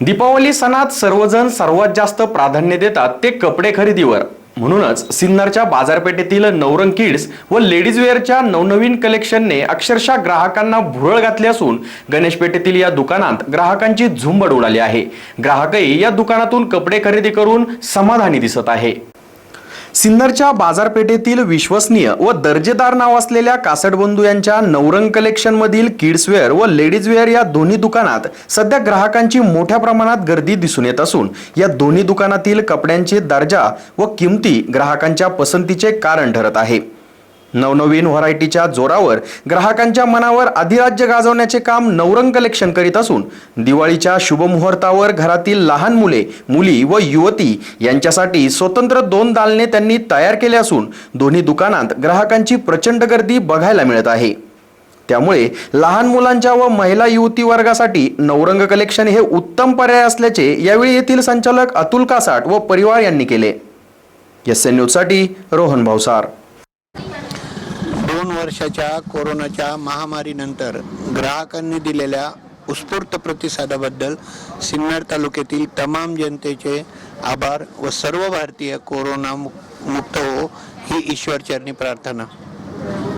दीपावली सणात सर्वजण सर्वात जास्त प्राधान्य देतात ते कपडे खरेदीवर. म्हणूनच सिन्नरच्या बाजारपेठेतील नवरंग किड्स व लेडीज वेअरच्या नवनवीन कलेक्शनने अक्षरशः ग्राहकांना भुरळ घातली असून गणेशपेठेतील या दुकानात ग्राहकांची झुंबड उडाली आहे. ग्राहकही या दुकानातून कपडे खरेदी करून समाधानी दिसत आहे. सिन्नरच्या बाजारपेठेतील विश्वसनीय व दर्जेदार नाव असलेल्या कासटबंधू यांच्या नवरंग कलेक्शनमधील किड्सवेअर व लेडीजवेअर या दोन्ही दुकानात सध्या ग्राहकांची मोठ्या प्रमाणात गर्दी दिसून येत असून या दोन्ही दुकानातील कपड्यांचे दर्जा व किमती ग्राहकांच्या पसंतीचे कारण ठरत आहे. नवनवीन व्हरायटीच्या जोरावर ग्राहकांच्या मनावर अधिराज्य गाजवण्याचे काम नवरंग कलेक्शन करीत असून दिवाळीच्या शुभमुहूर्तावर घरातील लहान मुले मुली व युवती यांच्यासाठी स्वतंत्र दोन दालने त्यांनी तयार केले असून दोन्ही दुकानात ग्राहकांची प्रचंड गर्दी बघायला मिळत आहे. त्यामुळे लहान मुलांच्या व महिला युवती वर्गासाठी नवरंग कलेक्शन हे उत्तम पर्याय असल्याचे यावेळी येथील संचालक अतुल कासाट व परिवार यांनी केले. एस एन न्यूजसाठी रोहन भावसार दोन वर्षाच्या कोरोनाच्या महामारीनंतर ग्राहकांनी दिलेल्या उत्स्फूर्त प्रतिसादाबद्दल सिन्नर तालुक्यातील तमाम जनतेचे आभार व सर्व भारतीय कोरोना मुक्त हो ही ईश्वरचरणी प्रार्थना.